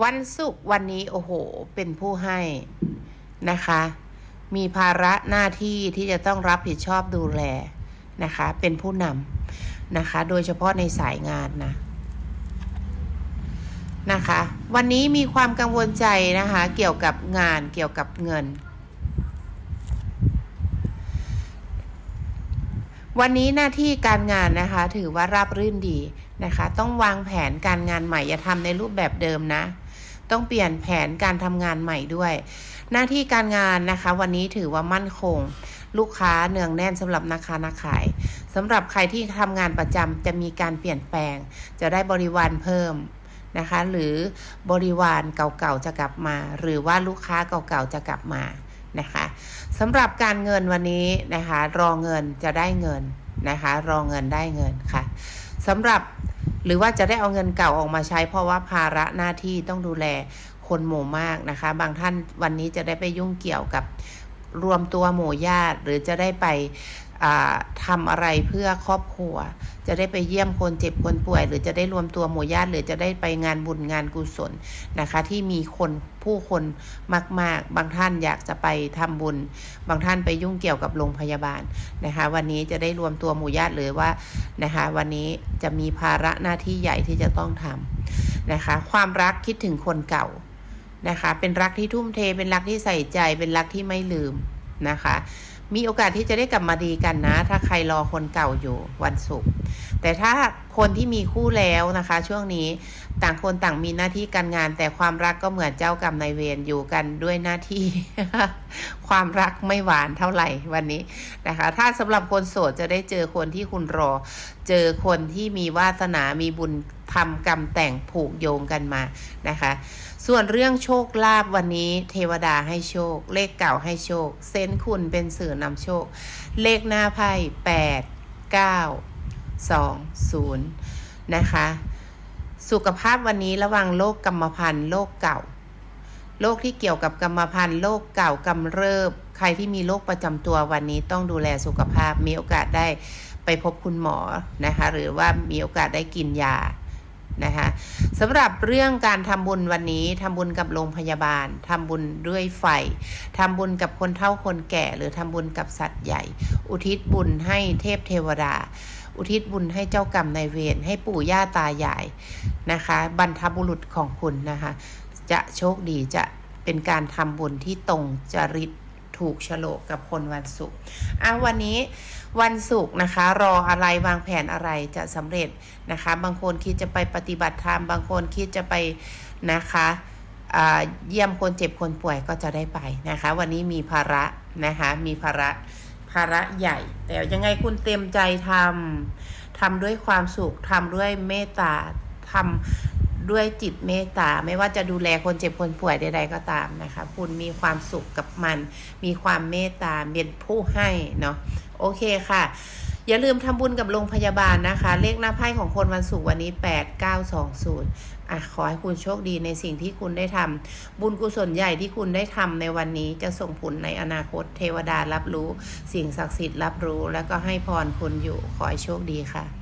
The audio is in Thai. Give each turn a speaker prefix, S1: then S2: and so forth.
S1: วันศุกร์วันนี้โอ้โห เป็นผู้ให้นะคะ มีภาระหน้าที่ที่จะต้องรับผิดชอบดูแลนะคะ เป็นผู้นำนะคะ โดยเฉพาะในสายงานนะนะคะ วันนี้มีความกังวลใจนะคะ เกี่ยวกับงานเกี่ยวกับเงิน วันนี้หน้าที่การงานนะคะ ถือว่าราบรื่นดีนะคะ ต้องวางแผนการงานใหม่อย่าทำในรูปแบบเดิมนะ ต้องเปลี่ยนแผนการทำงานใหม่ด้วย หน้าที่การงานนะคะ วันนี้ถือว่ามั่นคง ลูกค้าเนืองแน่นสำหรับนักค้านักขายสำหรับใครที่ทำงานประจำจะมีการเปลี่ยนแปลง จะได้บริวารเพิ่มนะคะ หรือบริวารเก่าๆจะกลับมา หรือว่าลูกค้าเก่าๆจะกลับมานะคะสำหรับการเงินวันนี้นะคะ รอเงินจะได้เงินนะคะ รอเงินได้เงินค่ะสำหรับ หรือว่าจะได้เอาเงินเก่าออกมาใช้ เพราะว่าภาระหน้าที่ต้องดูแลคนหมู่มากนะคะ บางท่านวันนี้จะได้ไปยุ่งเกี่ยวกับรวมตัวหมู่ญาติ หรือจะได้ไปทำอะไรเพื่อครอบครัว จะได้ไปเยี่ยมคนเจ็บคนป่วย หรือจะได้รวมตัวหมู่ญาติหรือจะได้ไปงานบุญงานกุศลนะคะ ที่มีคนผู้คนมาก ๆ บางท่านอยากจะไปทำบุญ บางท่านไปยุ่งเกี่ยวกับโรงพยาบาลนะคะ วันนี้จะได้รวมตัวหมู่ญาติหรือว่านะคะ วันนี้จะมีภาระหน้าที่ใหญ่ที่จะต้องทำนะคะ ความรักคิดถึงคนเก่านะคะ เป็นรักที่ทุ่มเทเป็นรักที่ใส่ใจ เป็นรักที่ไม่ลืมนะคะมีโอกาสที่จะได้กลับมาดีกันนะ ถ้าใครรอคนเก่าอยู่วันศุกร์ แต่ถ้าคนที่มีคู่แล้วนะคะ ช่วงนี้ต่างคนต่างมีหน้าที่การงาน แต่ความรักก็เหมือนเจ้ากรรมนายเวรอยู่กันด้วยหน้าที่ ความรักไม่หวานเท่าไหร่วันนี้นะคะ ถ้าสำหรับคนโสดจะได้เจอคนที่คุณรอ เจอคนที่มีวาสนามีบุญทำกรรมแต่งผูกโยงกันมานะคะ ส่วนเรื่องโชคลาภวันนี้ เทวดาให้โชค เลขเก่าให้โชค เซนคุณเป็นสื่อนำโชค เลขหน้าไพ่แปดเก้า สองศูนย์นะคะ สุขภาพวันนี้ระวังโรคกรรมพันธุ์โรคเก่าโรคที่เกี่ยวกับกรรมพันธุ์โรคเก่ากำเริบ ใครที่มีโรคประจำตัววันนี้ต้องดูแลสุขภาพ มีโอกาสได้ไปพบคุณหมอนะคะ หรือว่ามีโอกาสได้กินยานะคะสำหรับเรื่องการทำบุญวันนี้ทำบุญกับโรงพยาบาลทำบุญด้วยไฟทำบุญกับคนเฒ่าคนแก่ หรือทำบุญกับสัตว์ใหญ่ อุทิศบุญให้เทพเทวดา อุทิศบุญให้เจ้ากรรมนายเวรให้ปู่ย่าตายายนะคะ บรรพบุรุษของคุณนะคะ จะโชคดีจะเป็นการทำบุญที่ตรงจริตถูกโฉลกกับคนวันศุกร์อะวันนี้วันศุกร์นะคะ รออะไรวางแผนอะไรจะสำเร็จนะคะ บางคนคิดจะไปปฏิบัติธรรมบางคนคิดจะไปนะคะเยี่ยมคนเจ็บคนป่วยก็จะได้ไปนะคะ วันนี้มีภาระนะคะมีภาระ ภาระใหญ่ แต่ยังไงคุณเต็มใจทำทำด้วยความสุขทำด้วยเมตตาทำด้วยจิตเมตตา ไม่ว่าจะดูแลคนเจ็บคนป่วยใดๆก็ตามนะคะ คุณมีความสุขกับมัน มีความเมตตาเป็นผู้ให้เนาะโอเคค่ะ อย่าลืมทำบุญกับโรงพยาบาลนะคะ เลขหน้าไพ่ของคนวันศุกร์วันนี้ 8920อะขอให้คุณโชคดีในสิ่งที่คุณได้ทำบุญกุศลใหญ่ที่คุณได้ทำในวันนี้จะส่งผลในอนาคตเทวดารับรู้ สิ่งศักดิ์สิทธิ์รับรู้ แล้วก็ให้พรคุณอยู่ขอให้โชคดีค่ะ